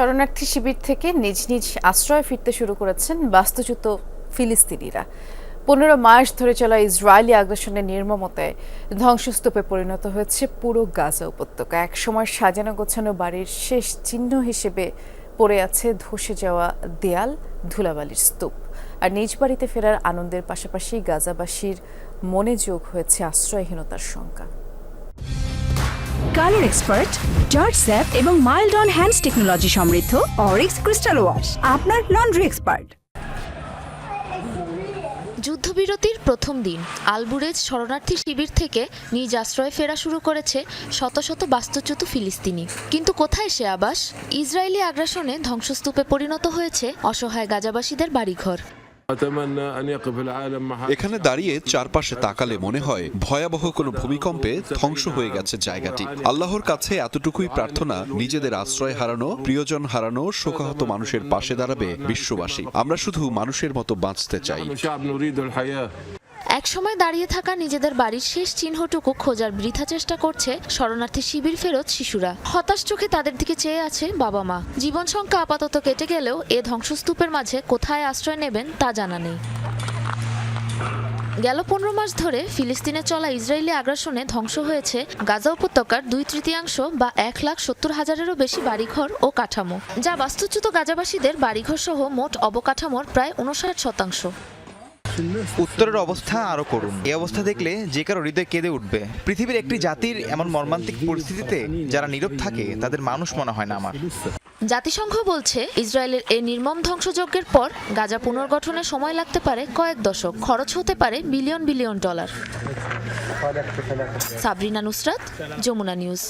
শরণার্থী শিবির থেকে নিজ নিজ আশ্রয় ফিরতে শুরু করেছেন বাস্তুচ্যুত ফিলিস্তিনিরা। পনেরো মাস ধরে চলা ইসরায়েলি আগ্রাসনের নির্মমতায় ধ্বংসস্তূপে পরিণত হয়েছে পুরো গাজা উপত্যকা। একসময় সাজানো গোছানো বাড়ির শেষ চিহ্ন হিসেবে পড়ে আছে ধসে যাওয়া দেয়াল, ধুলাবালির স্তূপ। আর নিজ বাড়িতে ফেরার আনন্দের পাশাপাশি গাজাবাসীর মনে যোগ হয়েছে আশ্রয়হীনতার শঙ্কা কালার এক্সপার্ট জর্জ স্যাপ এবং মাইল্ড অন হ্যান্ডস টেকনোলজি সমৃদ্ধ অরিক্স ক্রিস্টাল ওয়াশ, আপনার লন্ড্রি এক্সপার্ট। যুদ্ধবিরতির প্রথম দিন, আলবুরেজ শরণার্থী শিবির থেকে নিজ আশ্রয়ে ফেরা শুরু করেছে শত শত বাস্তুচ্যুত ফিলিস্তিনি। কিন্তু কোথায় সে আবাস? ইসরায়েলি আগ্রাসনে ধ্বংসস্তূপে পরিণত হয়েছে অসহায় গাজাবাসীদের বাড়িঘর। এখানে দাঁড়িয়ে চারপাশে তাকালে মনে হয় ভয়াবহ কোনো ভূমিকম্পে ধ্বংস হয়ে গেছে জায়গাটি। আল্লাহর কাছে এতটুকুই প্রার্থনা নিজেদের আশ্রয় হারানো প্রিয়জন হারানো শোকাহত মানুষের পাশে দাঁড়াবে বিশ্ববাসী। আমরা শুধু মানুষের মতো বাঁচতে চাই। একসময় দাঁড়িয়ে থাকা নিজেদের বাড়ির শেষ চিহ্নটুকু খোঁজার বৃথা চেষ্টা করছে শরণার্থী শিবির ফেরত শিশুরা। হতাশ চোখে তাদের দিকে চেয়ে আছে বাবা মা। জীবন সংখ্যা আপাতত কেটে গেলেও এ ধ্বংসস্তূপের মাঝে কোথায় আশ্রয় নেবেন তা জানা নেই। গেল পনেরো মাস ধরে ফিলিস্তিনে চলা ইসরায়েলি আগ্রাসনে ধ্বংস হয়েছে গাজা উপত্যকার দুই তৃতীয়াংশ বা এক লাখ সত্তর হাজারেরও বেশি বাড়িঘর ও কাঠামো, যা বাস্তুচ্যুত গাজাবাসীদের বাড়িঘর সহ মোট অবকাঠামোর প্রায় উনষাট শতাংশ। উত্তরের অবস্থা আরও করুন। এই অবস্থা দেখলে যে কারও হৃদয় কেঁদে উঠবে। পৃথিবীর একটি জাতির এমন মর্মান্তিক পরিস্থিতিতে যারা নীরব থাকে, তাদের মানুষ মনে হয় না আমার। জাতিসংঘ বলছে, ইসরায়েলের এই নির্মম ধ্বংসযজ্ঞের পর গাজা পুনর্গঠনে সময় লাগতে পারে কয়েক দশক। খরচ হতে পারে billion billion dollar. Sabrina Nusrat, Jamuna news.